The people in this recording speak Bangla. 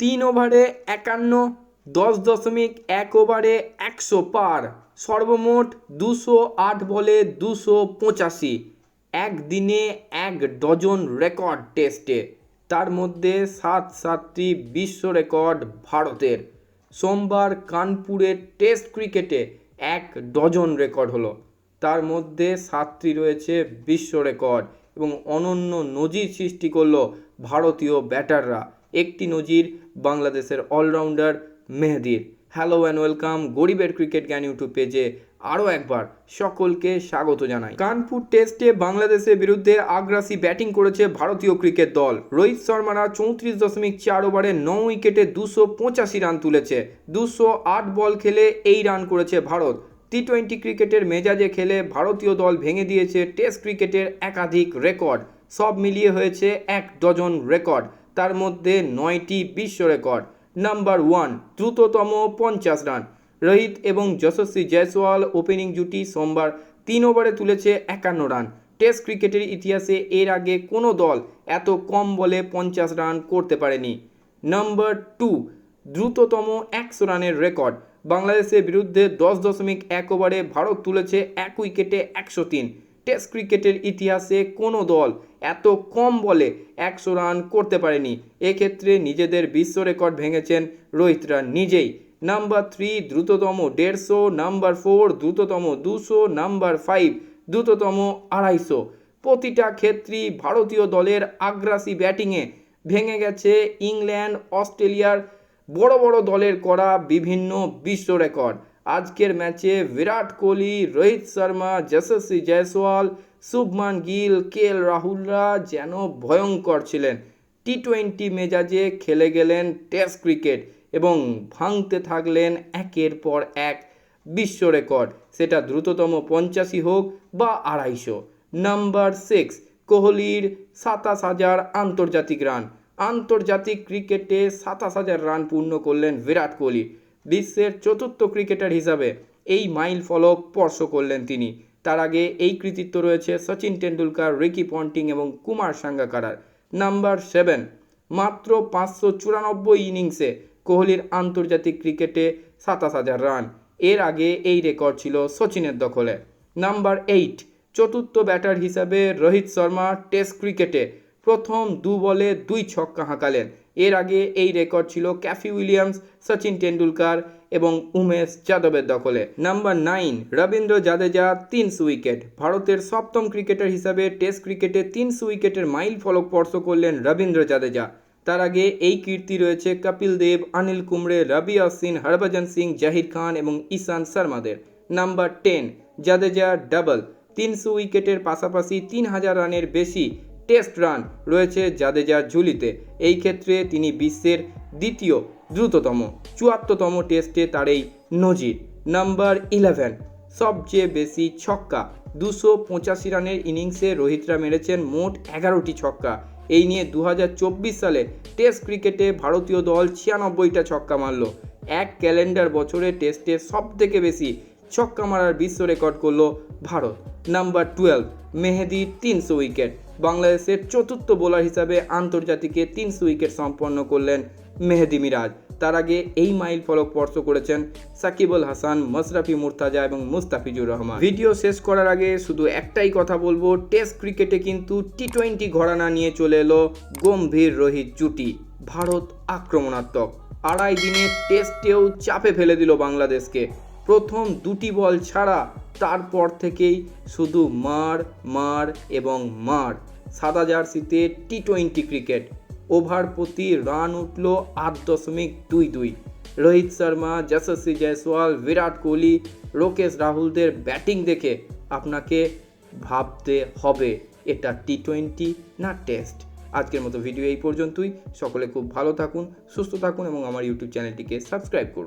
তিন ওভারে একান্ন, দশ দশমিক এক ওভারে একশো পার। সর্বমোট দুশো আট বলে দুশো পঁচাশি। একদিনে এক ডজন রেকর্ড টেস্টে। তার মধ্যে সাত সাতটি বিশ্ব রেকর্ড ভারতের। সোমবার কানপুরের টেস্ট ক্রিকেটে এক ডজন রেকর্ড হলো। তার মধ্যে সাতটি রয়েছে বিশ্ব রেকর্ড এবং অনন্য নজির সৃষ্টি করল ভারতীয় ব্যাটাররা। একটি নজির বাংলাদেশের অলরাউন্ডার মেহেদির হ্যালো অ্যান্ড ওয়েলকাম গরিবের ক্রিকেট জ্ঞান ইউটিউব পেজে আরও একবার সকলকে স্বাগত জানাই। কানপুর টেস্টে বাংলাদেশের বিরুদ্ধে আগ্রাসী ব্যাটিং করেছে ভারতীয় ক্রিকেট দল। রোহিত শর্মারা চৌত্রিশ দশমিক চার ওভারে ন উইকেটে দুশো পঁচাশি রান তুলেছে। দুশো আট বল খেলে এই রান করেছে ভারত। টি টোয়েন্টি ক্রিকেটের মেজাজে খেলে ভারতীয় দল ভেঙে দিয়েছে টেস্ট ক্রিকেটের একাধিক রেকর্ড সব মিলিয়ে হয়েছে এক ডজন রেকর্ড তার মধ্যে নয়টি বিশ্ব রেকর্ড। নাম্বার ওয়ান, দ্রুততম পঞ্চাশ রান। রোহিত এবং যশস্বী জয়সওয়াল ওপেনিং জুটি সোমবার তিন ওভারে তুলেছে একান্ন রান। টেস্ট ক্রিকেটের ইতিহাসে এর আগে কোনো দল এত কম বলে পঞ্চাশ রান করতে পারেনি। নাম্বার টু, দ্রুততম একশো রানের রেকর্ড। বাংলাদেশের বিরুদ্ধে দশ দশমিক এক ওভারে ভারত তুলেছে এক উইকেটে একশো তিন। টেস্ট ক্রিকেটের ইতিহাসে কোনো দল এত কম বলে একশো রান করতে পারেনি। এক্ষেত্রে নিজেদের বিশ্ব রেকর্ড ভেঙেছেন রোহিতরা নিজেই। নাম্বার থ্রি দ্রুততম দেড়শো, নাম্বার ফোর দ্রুততম দুশো, নাম্বার ফাইভ দ্রুততম আড়াইশো। প্রতিটা ক্ষেত্রেই ভারতীয় দলের আগ্রাসী ব্যাটিংয়ে ভেঙে গেছে ইংল্যান্ড, অস্ট্রেলিয়ার বড় বড় দলের করা বিভিন্ন বিশ্ব রেকর্ড। আজকের ম্যাচে বিরাট কোহলি, রোহিত শর্মা, যশস্বী জয়সওয়াল, শুভমান গিল, কে এল রাহুলরা যেন ভয়ঙ্কর ছিলেন। টি টোয়েন্টি মেজাজে খেলে গেলেন টেস্ট ক্রিকেট এবং ভাঙতে থাকলেন একের পর এক বিশ্ব রেকর্ড। সেটা দ্রুততম পঞ্চাশি হোক বা আড়াইশো। নাম্বার সিক্স, কোহলির সাতাশ হাজার আন্তর্জাতিক রান। আন্তর্জাতিক ক্রিকেটে সাতাশ হাজার রান পূর্ণ করলেন বিরাট কোহলি। বিশ্বের চতুর্থ ক্রিকেটার হিসাবে এই মাইল ফলক স্পর্শ করলেন তিনি। তার আগে এই কৃতিত্ব রয়েছে সচিন টেন্ডুলকার রিকি পন্টিং এবং কুমার সাঙ্গাকারার। নাম্বার সেভেন, মাত্র পাঁচশো চুরানব্বই ইনিংসে কোহলির আন্তর্জাতিক ক্রিকেটে সাতাশ হাজার রান। এর আগে এই রেকর্ড ছিল সচিনের দখলে। নাম্বার এইট, চতুর্থ ব্যাটার হিসাবে রোহিত শর্মা টেস্ট ক্রিকেটে প্রথম দু বলে দুই ছক্কা হাঁকালেন। এর আগে এই রেকর্ড ছিল ক্যাফি উইলিয়ামস, সচিন টেন্ডুলকার এবং উমেশ যাদবের দখলে। নাম্বার নাইন, রবীন্দ্র জাদেজা তিনশো উইকেট। ভারতের সপ্তম ক্রিকেটার হিসাবে টেস্ট ক্রিকেটে তিনশো উইকেটের মাইল ফলক স্পর্শ করলেন রবীন্দ্র জাদেজা। তার আগে এই কীর্তি রয়েছে কপিল দেব অনিল কুমড়ে, রবি অশ্বিন, হরভজন সিং জাহির খান এবং Ishan শর্মাদের। Number ten, Jadeja double. তিনশো উইকেটের পাশাপাশি তিন হাজার রানের বেশি টেস্ট রান রয়েছে জাদেজার ঝুলিতে এই ক্ষেত্রে তিনি বিশ্বের দ্বিতীয় দ্রুততম, চুয়াত্তরতম টেস্টে তার এই নজির। নাম্বার ইলেভেন, সবচেয়ে বেশি ছক্কা, দুশো পঁচাশি রানের ইনিংসে রোহিতরা মেরেছেন মোট এগারোটি ছক্কা। এই নিয়ে দু হাজার চব্বিশ সালে টেস্ট ক্রিকেটে ভারতীয় দল ছিয়ানব্বইটা ছক্কা মারল। এক ক্যালেন্ডার বছরে টেস্টে সব থেকে বেশি ছক্কা মারার বিশ্ব রেকর্ড করল ভারত। নাম্বার টুয়েলভ, মেহেদি তিনশো উইকেট বাংলাদেশের চতুর্থ বোলার হিসাবে আন্তর্জাতিকে তিনশো উইকেট সম্পন্ন করলেন মেহেদি মিরাজ। তার আগে এই মাইল ফলক স্পর্শ করেছেন সাকিবুল হাসান, মশরাফি মুর্তাজা এবং মুস্তাফিজুর রহমান। ভিডিও শেষ করার আগে শুধু একটাই কথা বলব টেস্ট ক্রিকেটে কিন্তু টি টোয়েন্টি ঘরানা নিয়ে চলে এলো গম্ভীর রোহিত জুটি, ভারত আক্রমণাত্মক। আড়াই দিনে টেস্টেও চাপে ফেলে দিল বাংলাদেশকে। প্রথম দুটি বল ছাড়া তারপর থেকেই শুধু মার মার এবং মার। সাদা জার্সিতে টি টোয়েন্টি ক্রিকেট। ওভার প্রতি রান উঠল আট দশমিক দুই দুই। রোহিত শর্মা, যশস্বী জয়সওয়াল, বিরাট কোহলি, রোকেশ রাহুলদের ব্যাটিং দেখে আপনাকে ভাবতে হবে, এটা টি টোয়েন্টি না টেস্ট? আজকের মতো ভিডিও এই পর্যন্তই। সকলে খুব ভালো থাকুন, সুস্থ থাকুন এবং আমার ইউটিউব চ্যানেলটিকে সাবস্ক্রাইব করুন।